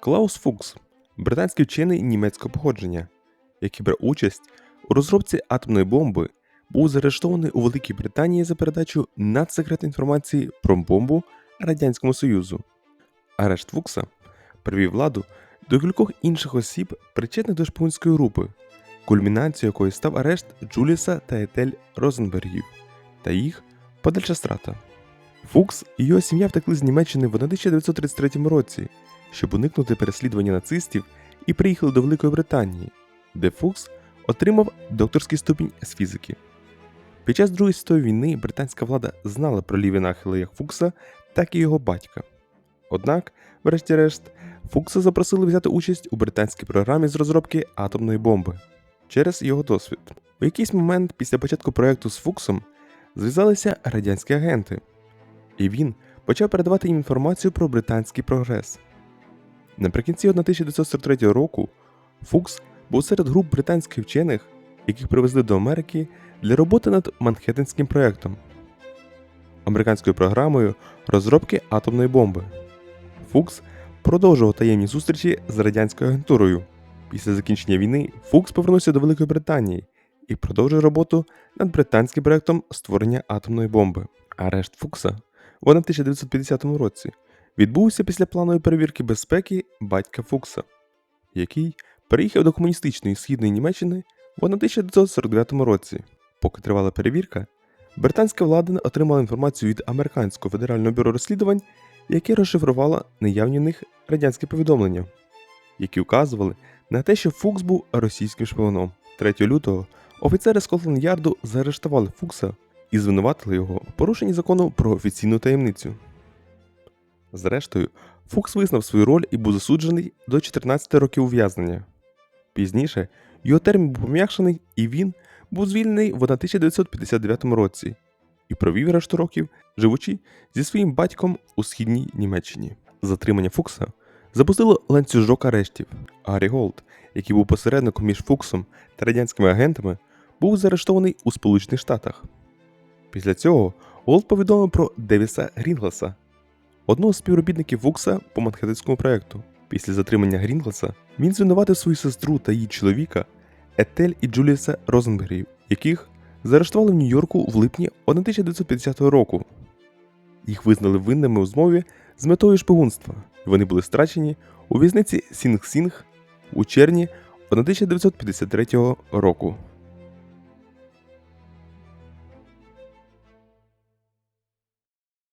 Клаус Фукс британський вчений німецького походження, який брав участь у розробці атомної бомби, був заарештований у Великій Британії за передачу надсекретної інформації про бомбу Радянському Союзу. Арешт Фукса привів владу до кількох інших осіб, причетних до шпигунської групи, кульмінацією якої став арешт Джуліса та Етель Розенбергів та їх подальша страта. Фукс і його сім'я втекли з Німеччини в 1933 році, щоб уникнути переслідування нацистів і приїхали до Великої Британії, де Фукс отримав докторський ступінь з фізики. Під час Другої світової війни британська влада знала про ліві нахили як Фукса, так і його батька. Однак, врешті-решт, Фукса запросили взяти участь у британській програмі з розробки атомної бомби через його досвід. У якийсь момент після початку проекту з Фуксом зв'язалися радянські агенти, і він почав передавати їм інформацію про британський прогрес. Наприкінці 1943 року Фукс був серед груп британських вчених, яких привезли до Америки для роботи над Манхеттенським проектом, американською програмою розробки атомної бомби. Фукс продовжував таємні зустрічі з радянською агентурою. Після закінчення війни Фукс повернувся до Великої Британії і продовжив роботу над британським проектом створення атомної бомби. Арешт Фукса в 1950 році відбувся після планової перевірки безпеки батька Фукса, який переїхав до комуністичної східної Німеччини в 1949 році. Поки тривала перевірка, британська влада отримала інформацію від Американського федерального бюро розслідувань, яке розшифрувало наявні в них радянські повідомлення, які вказували на те, що Фукс був російським шпигуном. 3 лютого офіцери Скотланд Ярду заарештували Фукса і звинуватили його у порушенні закону про офіційну таємницю. Зрештою, Фукс визнав свою роль і був засуджений до 14 років ув'язнення. Пізніше його термін був пом'якшений, і він був звільнений в 1959 році і провів решту років, живучи зі своїм батьком у східній Німеччині. Затримання Фукса запустило ланцюжок арештів. Гаррі Голд, який був посередником між Фуксом та радянськими агентами, був заарештований у Сполучених Штатах. Після цього Голд повідомив про Девіса Грінгласа, одного з співробітників Фукса по Манхеттенському проекту. Після затримання Грінгласа він звинуватив свою сестру та її чоловіка Етель і Джуліса Розенбергів, яких заарештували в Нью-Йорку в липні 1950 року. Їх визнали винними у змові з метою шпигунства, і вони були страчені у в'язниці Сінг-Сінг у червні 1953 року.